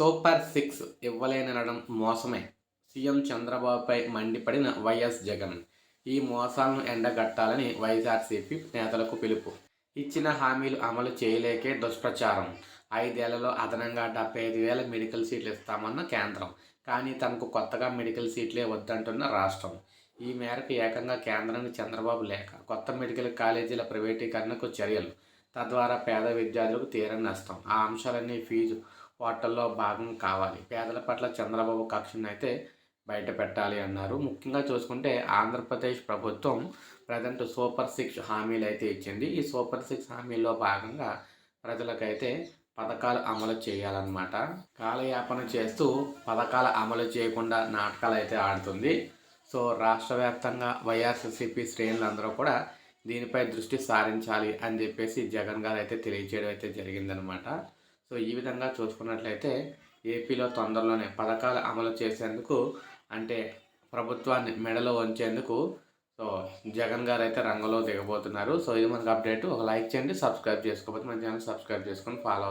Super six ఇవ్వలేనడం మోసమే. CM చంద్రబాబుపై మండిపడిన YS Jagan. ఈ మోసాలను ఎండగట్టాలని వైఎస్ఆర్సీపీ నేతలకు పిలుపు. ఇచ్చిన హామీలు అమలు చేయలేకే దుష్ప్రచారం. ఐదేళ్ళలో అదనంగా డెబ్బై ఐదు వేల మెడికల్ సీట్లు ఇస్తామన్న కేంద్రం. కానీ తనకు కొత్తగా మెడికల్ సీట్లే వద్దంటున్న రాష్ట్రం. ఈ మేరకు ఏకంగా కేంద్రానికి చంద్రబాబు లేఖ కొత్త మెడికల్ కాలేజీల ప్రైవేటీకరణకు చర్యలు. తద్వారా పేద విద్యార్థులకు తీరని నష్టం. ఆ అంశాలన్నీ ఫీజు వాటల్లో భాగం కావాలి. పేదల పట్ల చంద్రబాబు కక్షను అయితే బయట పెట్టాలి అన్నారు. ముఖ్యంగా చూసుకుంటే ఆంధ్రప్రదేశ్ ప్రభుత్వం ప్రజెంట్ సూపర్ సిక్స్ హామీలు అయితే ఇచ్చింది. ఈ సూపర్ సిక్స్ హామీల్లో భాగంగా ప్రజలకైతే పథకాలు అమలు చేయాలన్నమాట. కాలయాపన చేస్తూ పథకాల అమలు చేయకుండా నాటకాలు అయితే ఆడుతుంది. సో రాష్ట్ర వ్యాప్తంగా వైఎస్ఆర్సీపీ శ్రేణులందరూ కూడా దీనిపై దృష్టి సారించాలి అని చెప్పేసి జగన్ గారు అయితే తెలియజేయడం అయితే జరిగిందనమాట సో ఈ విధంగా చూసుకున్నట్లయితే ఏపీలో తొందరలోనే పథకాలు అమలు చేసేందుకు అంటే ప్రభుత్వాన్ని మెడలో ఉంచేందుకు సో జగన్ గారు అయితే రంగంలో దిగబోతున్నారు. సో ఇది మనకు అప్డేట్. ఒక లైక్ చేయండి సబ్స్క్రైబ్ చేసుకోకపోతే మన ఛానల్ సబ్స్క్రైబ్ చేసుకొని ఫాలో